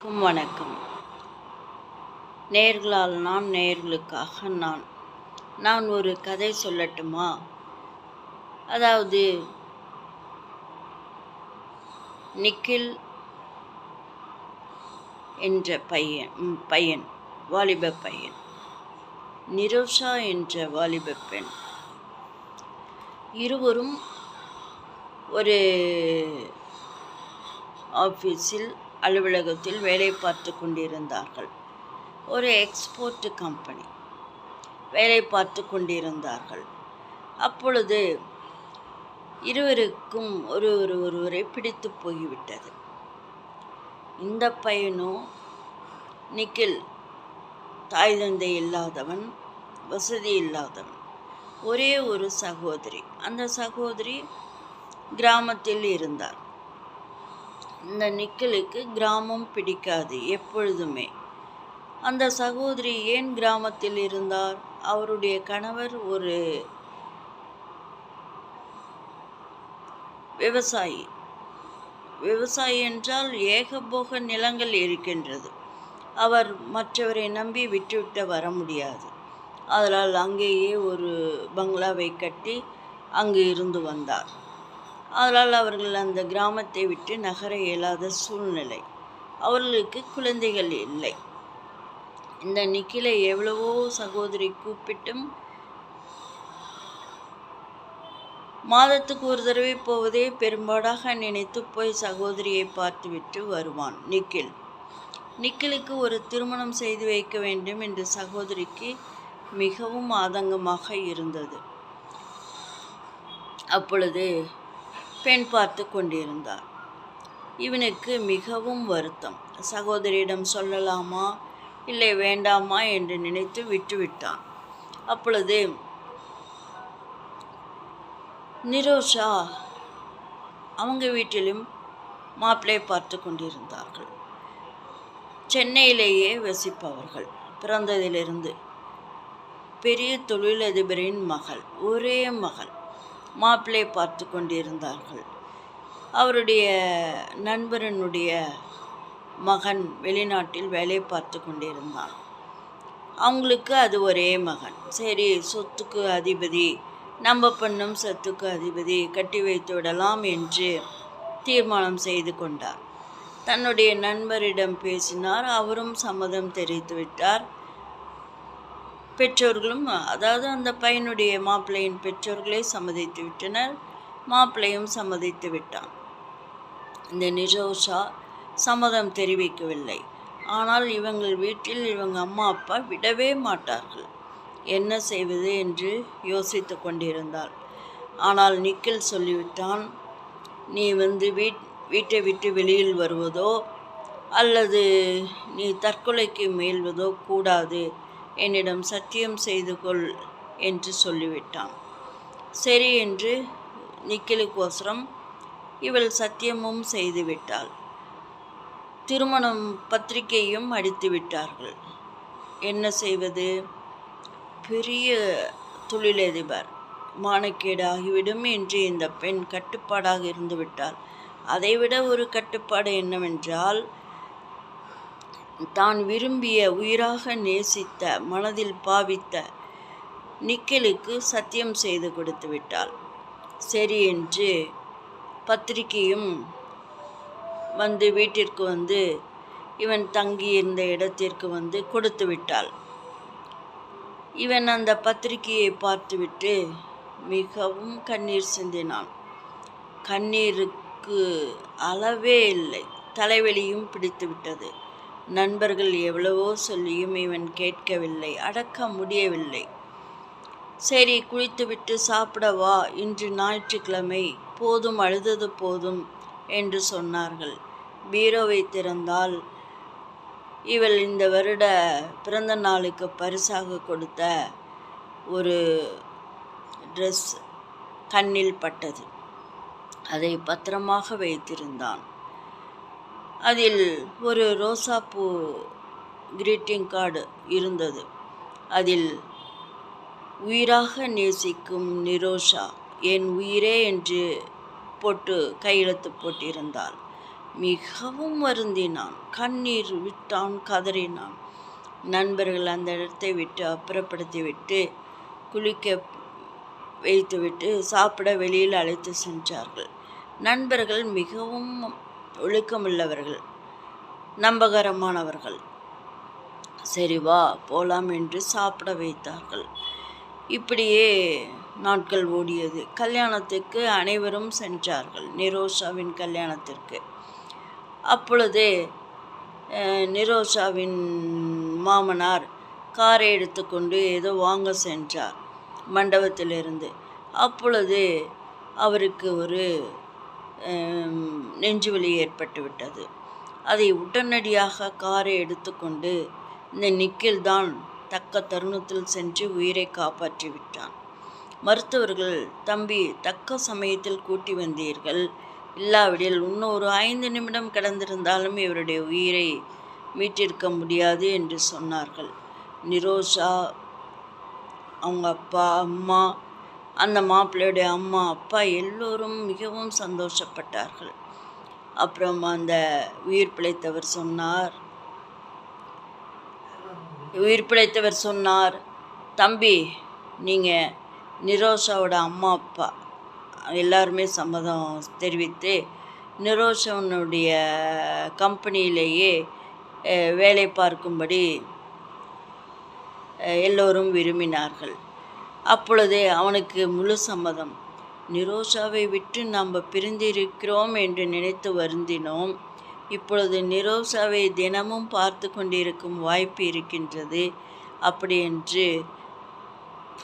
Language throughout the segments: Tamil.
வணக்கம். நேர்களால் நான் நேர்களுக்காக நான் நான் ஒரு கதை சொல்லட்டுமா? அதாவது நிக்கில் என்ற பையன் ம், பையன் வாலிப பையன் நிரோஷா என்ற வாலிப பெண். இருவரும் ஒரு ஆஃபீஸில் அலுவலகத்தில் வேலை பார்த்து கொண்டிருந்தார்கள். ஒரு எக்ஸ்போர்ட் கம்பெனி வேலை பார்த்து கொண்டிருந்தார்கள். அப்பொழுது இருவருக்கும் ஒருவர் ஒருவரை பிடித்து போய்விட்டது. இந்த பையனும் நிக்கில். தாய் தந்தை இல்லாதவன் வசதி இல்லாதவன் ஒரே ஒரு சகோதரி. அந்த சகோதரி கிராமத்தில் இருந்தார். இந்த நிக்கலுக்கு கிராமம் பிடிக்காது எப்பொழுதுமே. அந்த சகோதரி ஏன் கிராமத்தில் இருந்தார்? அவருடைய கணவர் ஒரு விவசாயி. விவசாயி என்றால் ஏகபோக நிலங்கள் இருக்கின்றது. அவர் மற்றவரை நம்பி விட்டுவிட்டு வர முடியாது. அதனால் அங்கேயே ஒரு பங்களாவை கட்டி அங்கு இருந்து வந்தார். அதனால் அவர்கள் அந்த கிராமத்தை விட்டு நகர இயலாத சூழ்நிலை. அவர்களுக்கு குழந்தைகள் இல்லை. இந்த நிக்கிலை எவ்வளவோ சகோதரி கூப்பிட்டும் மாதத்துக்கு ஒரு தடவை போவதே பெரும்பாடாக நினைத்து போய் சகோதரியை பார்த்துவிட்டு வருவான் நிக்கில். நிக்கிலுக்கு ஒரு திருமணம் செய்து வைக்க வேண்டும் என்று சகோதரிக்கு மிகவும் ஆதங்கமாக இருந்தது. அப்பொழுது பெண் பார்த்து கொண்டிருந்தார். இவனுக்கு மிகவும் வருத்தம். சகோதரியிடம் சொல்லலாமா? இல்லை வேண்டாமா என்று நினைத்து விட்டுவிட்டான். அப்பொழுது நிரோஷா அவங்க வீட்டிலும் மாப்பிள்ளை பார்த்து கொண்டிருந்தார்கள். சென்னையிலேயே வசிப்பவர்கள். பிறந்ததிலிருந்து பெரிய தொழிலதிபரின் மகள். ஒரே மகள். மாப்பிள்ளை பார்த்து கொண்டிருந்தார்கள். அவருடைய நண்பரனுடைய மகன் வெளிநாட்டில் வேலை பார்த்து கொண்டிருந்தான். அவங்களுக்கு அது ஒரே மகன். சரி சொத்துக்கு அதிபதி நம்ம பெண்ணும் சொத்துக்கு அதிபதி கட்டி வைத்து விடலாம் என்று தீர்மானம் செய்து கொண்டார். தன்னுடைய நண்பரிடம் பேசினார். அவரும் சம்மதம் தெரிவித்து விட்டார். பெற்றோர்களும் அதாவது அந்த பையனுடைய மாப்பிள்ளையின் பெற்றோர்களே சம்மதித்து விட்டனர். மாப்பிள்ளையும் சம்மதித்து விட்டான். இந்த நிஜோஷா சம்மதம் தெரிவிக்கவில்லை. ஆனால் இவங்கள் வீட்டில் இவங்க அம்மா அப்பா விடவே மாட்டார்கள். என்ன செய்வது என்று யோசித்து கொண்டிருந்தாள். ஆனால் நிக்கில் சொல்லிவிட்டான் நீ வந்து வீட் வீட்டை விட்டு வெளியில் வருவதோ அல்லது நீ தற்கொலைக்கு முயல்வதோ கூடாது. என்னிடம் சத்தியம் செய்து கொள் என்று சொல்லிவிட்டான். சரி என்று நிக்கிலுக்கோசரம் இவள் சத்தியமும் செய்துவிட்டாள் திருமணம் பத்திரிகையும் அடித்து விட்டார்கள். என்ன செய்வது? பெரிய தொழிலதிபர். மானக்கேடு ஆகிவிடும் என்று இந்த பெண் கட்டுப்பாடாக இருந்துவிட்டாள். அதைவிட ஒரு கட்டுப்பாடு என்னவென்றால் தான் விரும்பிய உயிராக நேசித்த மனதில் பாவித்த நிக்கிலுக்கு சத்தியம் செய்து கொடுத்து விட்டாள். சரி என்று பத்திரிகையும் வந்து வீட்டிற்கு வந்து இவன் தங்கியிருந்த இடத்திற்கு வந்து கொடுத்து விட்டாள். இவன் அந்த பத்திரிகையை பார்த்துவிட்டு மிகவும் கண்ணீர் சிந்தினான். கண்ணீருக்கு அளவே இல்லை தலைவலியும் பிடித்து விட்டது நண்பர்கள் எவ்வளவோ சொல்லியும் இவன் கேட்கவில்லை அடக்க முடியவில்லை. சரி குளித்துவிட்டு சாப்பிட வா இன்று ஞாயிற்றுக்கிழமை போதும் அழுதது போதும் என்று சொன்னார்கள். பீரோவை திறந்தால் இவள் இந்த வருட பிறந்த நாளுக்கு பரிசாக கொடுத்த ஒரு ட்ரெஸ் கண்ணில் பட்டது. அதை பத்திரமாக வைத்திருந்தான். அதில் ஒரு ரோசாப்பூ கிரீட்டிங் கார்டு இருந்தது. அதில் உயிராக நேசிக்கும் நிரோஷா என் உயிரே என்று போட்டு கையெழுத்து போட்டிருந்தாள். மிகவும் வருந்தினான். கண்ணீர் விட்டான் கதறினான். நண்பர்கள் அந்த இடத்தை விட்டு அப்புறப்படுத்திவிட்டு குளிக்க வைத்துவிட்டு சாப்பிட வெளியில் அழைத்து சென்றார்கள். நண்பர்கள் மிகவும் ஒழுக்கமுள்ளவர்கள் நம்பகரமானவர்கள். சரி வா போலாம் என்று சாப்பிட வைத்தார்கள். இப்படியே நாட்கள் ஓடியது. கல்யாணத்துக்கு அனைவரும் சென்றார்கள் நிரோஷாவின் கல்யாணத்திற்கு. அப்பொழுது நிரோஷாவின் மாமனார் காரை எடுத்துக்கொண்டு ஏதோ வாங்க சென்றார் மண்டபத்திலிருந்து. அப்பொழுது அவருக்கு ஒரு நெஞ்சுவலி ஏற்பட்டுவிட்டது. அதை உடனடியாக காரை எடுத்துக்கொண்டு இந்த நிக்கில் தான் தக்க தருணத்தில் சென்று உயிரை காப்பாற்றிவிட்டான். மருத்துவர்கள் தம்பி தக்க சமயத்தில் கூட்டி வந்தீர்கள். இல்லாவிடில் இன்னும் ஒரு ஐந்து நிமிடம் கடந்திருந்தாலும் இவருடைய உயிரை மீட்டிருக்க முடியாது என்று சொன்னார்கள். நிரோஷா அவங்க அப்பா அம்மா அந்த மாப்பிள்ளையுடைய அம்மா அப்பா எல்லோரும் மிகவும் சந்தோஷப்பட்டார்கள். அப்புறம் அந்த உயிர் பிழைத்தவர் சொன்னார் உயிர் பிழைத்தவர் சொன்னார் தம்பி நீங்கள் நிரோஷாவோட அம்மா அப்பா எல்லாருமே சம்மதம் தெரிவித்து நிரோஷனுடைய கம்பெனியிலேயே வேலை பார்க்கும்படி எல்லோரும் விரும்பினார்கள். அப்பொழுதே அவனுக்கு முழு சம்மதம். நிரோஷாவை விட்டு நாம் பிரிந்திருக்கிறோம் என்று நினைத்து வருந்தினோம். இப்பொழுது நிரோஷாவை தினமும் பார்த்து கொண்டிருக்கும் வாய்ப்பு இருக்கின்றது. அப்படி என்று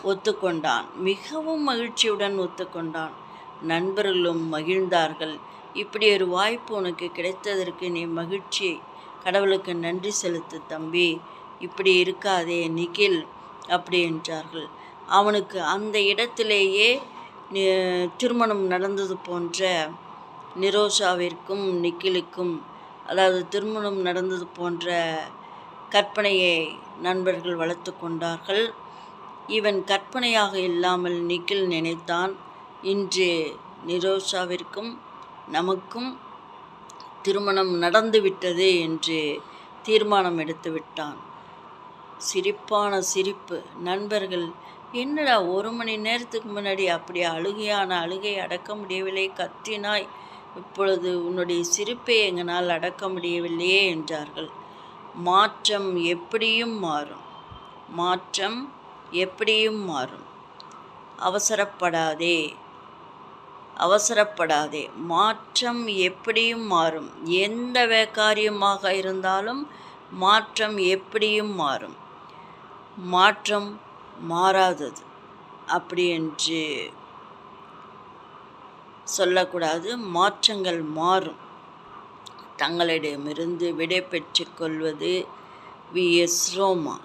ஒத்துக்கொண்டான். மிகவும் மகிழ்ச்சியுடன் ஒத்துக்கொண்டான். நண்பர்களும் மகிழ்ந்தார்கள். இப்படி ஒரு வாய்ப்பு உனக்கு கிடைத்ததற்கு நீ மகிழ்ச்சி. கடவுளுக்கு நன்றி செலுத்து தம்பி. இப்படி இருக்காதே நிகில். அப்படி என்றார்கள். அவனுக்கு அந்த இடத்திலேயே திருமணம் நடந்தது போன்ற நிரோஷாவிற்கும் நிக்கிலுக்கும் அதாவது திருமணம் நடந்தது போன்ற கற்பனையை நண்பர்கள் வளர்த்து கொண்டார்கள். இவன் கற்பனையாக இல்லாமல் நிக்கில் நினைத்தான். இன்று நிரோஷாவிற்கும் நமக்கும் திருமணம் நடந்துவிட்டது என்று தீர்மானம் எடுத்து விட்டான் சிரிப்பான சிரிப்பு. நண்பர்கள் என்னடா ஒரு மணி நேரத்துக்கு முன்னாடி அப்படி அழுகையான அழுகை அடக்க முடியவில்லை? கத்தினாய். இப்பொழுது உன்னுடைய சிரிப்பை எங்களால் அடக்க முடியவில்லையே என்றார்கள். மாற்றம் எப்படியும் மாறும். மாற்றம் எப்படியும் மாறும். அவசரப்படாதே. அவசரப்படாதே. மாற்றம் எப்படியும் மாறும். எந்த வே- காரியமாக இருந்தாலும் மாற்றம் எப்படியும் மாறும். மாற்றம் மாறாதது. அப்படி என்று சொல்லக்கூடாது. மாற்றங்கள் மாறும். தங்களிடமிருந்து விடை பெற்று கொள்வது வி எஸ் ரோமா.